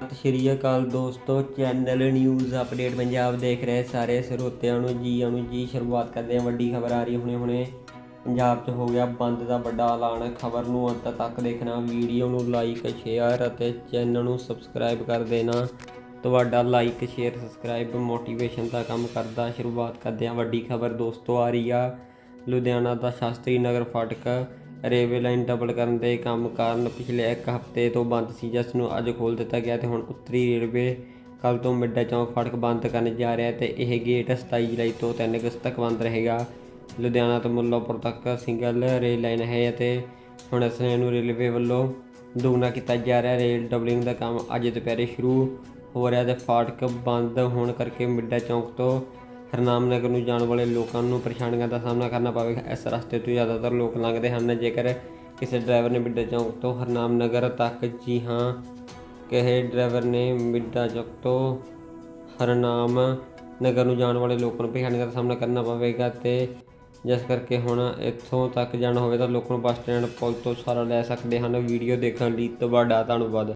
ਸਤਿ ਸ਼੍ਰੀ ਅਕਾਲ ਦੋਸਤੋ channel news update Punjab ਦੇਖ ਰਹੇ ਸਾਰੇ ਸਰੋਤਿਆਂ ਨੂੰ ਜੀ ਆਨੂੰ ਜੀ, ਸ਼ੁਰੂਆਤ ਕਰਦੇ ਹਾਂ ਵੱਡੀ ਖਬਰ ਆ ਰਹੀ ਹੁਣੇ ਹੁਣੇ। ਪੰਜਾਬ 'ਚ ਹੋ ਗਿਆ ਬੰਦ ਦਾ ਵੱਡਾ ਐਲਾਨ, ਖਬਰ ਨੂੰ ਅੰਤ ਤੱਕ ਦੇਖਣਾ, ਵੀਡੀਓ ਨੂੰ ਲਾਈਕ ਸ਼ੇਅਰ ਅਤੇ ਚੈਨਲ ਨੂੰ ਸਬਸਕ੍ਰਾਈਬ ਕਰ ਦੇਣਾ। ਤੁਹਾਡਾ ਲਾਈਕ ਸ਼ੇਅਰ ਸਬਸਕ੍ਰਾਈਬ ਮੋਟੀਵੇਸ਼ਨ ਦਾ ਕੰਮ ਕਰਦਾ, ਸ਼ੁਰੂਆਤ ਕਰਦੇ ਹਾਂ ਵੱਡੀ ਖਬਰ ਦੋਸਤੋ ਆ ਰਹੀ ਆ। ਲੁਧਿਆਣਾ ਦਾ ਸ਼ਾਸਤਰੀ ਨਗਰ ਫਾਟਕ ਰੇਲਵੇ ਲਾਈਨ ਡਬਲ ਕਰਨ ਦੇ ਕੰਮ ਕਾਰਨ ਪਿਛਲੇ ਇੱਕ ਹਫ਼ਤੇ ਤੋਂ ਬੰਦ ਸੀ। ਜਿਸ ਨੂੰ ਅੱਜ ਖੋਲ੍ਹ ਦਿੱਤਾ ਗਿਆ ਤੇ ਹੁਣ ਉੱਤਰੀ ਰੇਲਵੇ ਕੱਲ ਤੋਂ ਮਿੱਡਾ ਚੌਂਕ ਫਾਟਕ ਬੰਦ ਕਰਨ ਜਾ ਰਿਹਾ ਤੇ ਇਹ ਗੇਟ 27 ਜੁਲਾਈ ਤੋਂ 3 ਅਗਸਤ ਤੱਕ ਬੰਦ ਰਹੇਗਾ। ਲੁਧਿਆਣਾ ਤੋਂ ਮੁੱਲਾਂਪੁਰ ਤੱਕ ਸਿੰਗਲ ਰੇਲ ਲਾਈਨ ਹੈ ਅਤੇ ਹੁਣ ਇਸ ਲਾਈਨ ਨੂੰ ਰੇਲਵੇ ਵੱਲੋਂ ਦੁਗਣਾ ਕੀਤਾ ਜਾ ਰਿਹਾ। ਰੇਲ ਡਬਲਿੰਗ ਦਾ ਕੰਮ ਅੱਜ ਦੁਪਹਿਰੇ ਸ਼ੁਰੂ ਹੋ ਰਿਹਾ ਤੇ ਫਾਟਕ ਬੰਦ ਹੋਣ ਕਰਕੇ ਮਿੱਡਾ ਚੌਂਕ ਤੋਂ ਹਰਨਾਮ ਨਗਰ ਨੂੰ ਜਾਣ ਵਾਲੇ ਲੋਕਾਂ ਨੂੰ ਪਰੇਸ਼ਾਨੀਆਂ ਦਾ ਸਾਹਮਣਾ ਕਰਨਾ ਪਵੇਗਾ ਇਸ ਰਸਤੇ ਤੋਂ ਜ਼ਿਆਦਾਤਰ ਲੋਕ ਲੰਘਦੇ ਹਨ। ਜੇਕਰ ਕਿਸੇ ਡਰਾਈਵਰ ਨੇ ਬਿੱਡਾ ਚੌਂਕ ਤੋਂ ਹਰਨਾਮ ਨਗਰ ਤੱਕ, ਜੀ ਹਾਂ, ਕਿਸੇ ਡਰਾਈਵਰ ਨੇ ਮਿੱਡਾ ਚੌਂਕ ਤੋਂ ਹਰਨਾਮ ਨਗਰ ਨੂੰ ਜਾਣ ਵਾਲੇ ਲੋਕਾਂ ਨੂੰ ਪਰੇਸ਼ਾਨੀਆਂ ਦਾ ਸਾਹਮਣਾ ਕਰਨਾ ਪਵੇਗਾ ਤੇ ਜਿਸ ਕਰਕੇ ਹੁਣ ਇੱਥੋਂ ਤੱਕ ਜਾਣਾ ਹੋਵੇ ਤਾਂ ਲੋਕਾਂ ਨੂੰ ਬੱਸ ਸਟੈਂਡ ਪੁਲ ਤੋਂ ਸਹਾਰਾ ਲੈ ਸਕਦੇ ਹਨ। ਵੀਡੀਓ ਦੇਖਣ ਲਈ ਤੁਹਾਡਾ ਧੰਨਵਾਦ।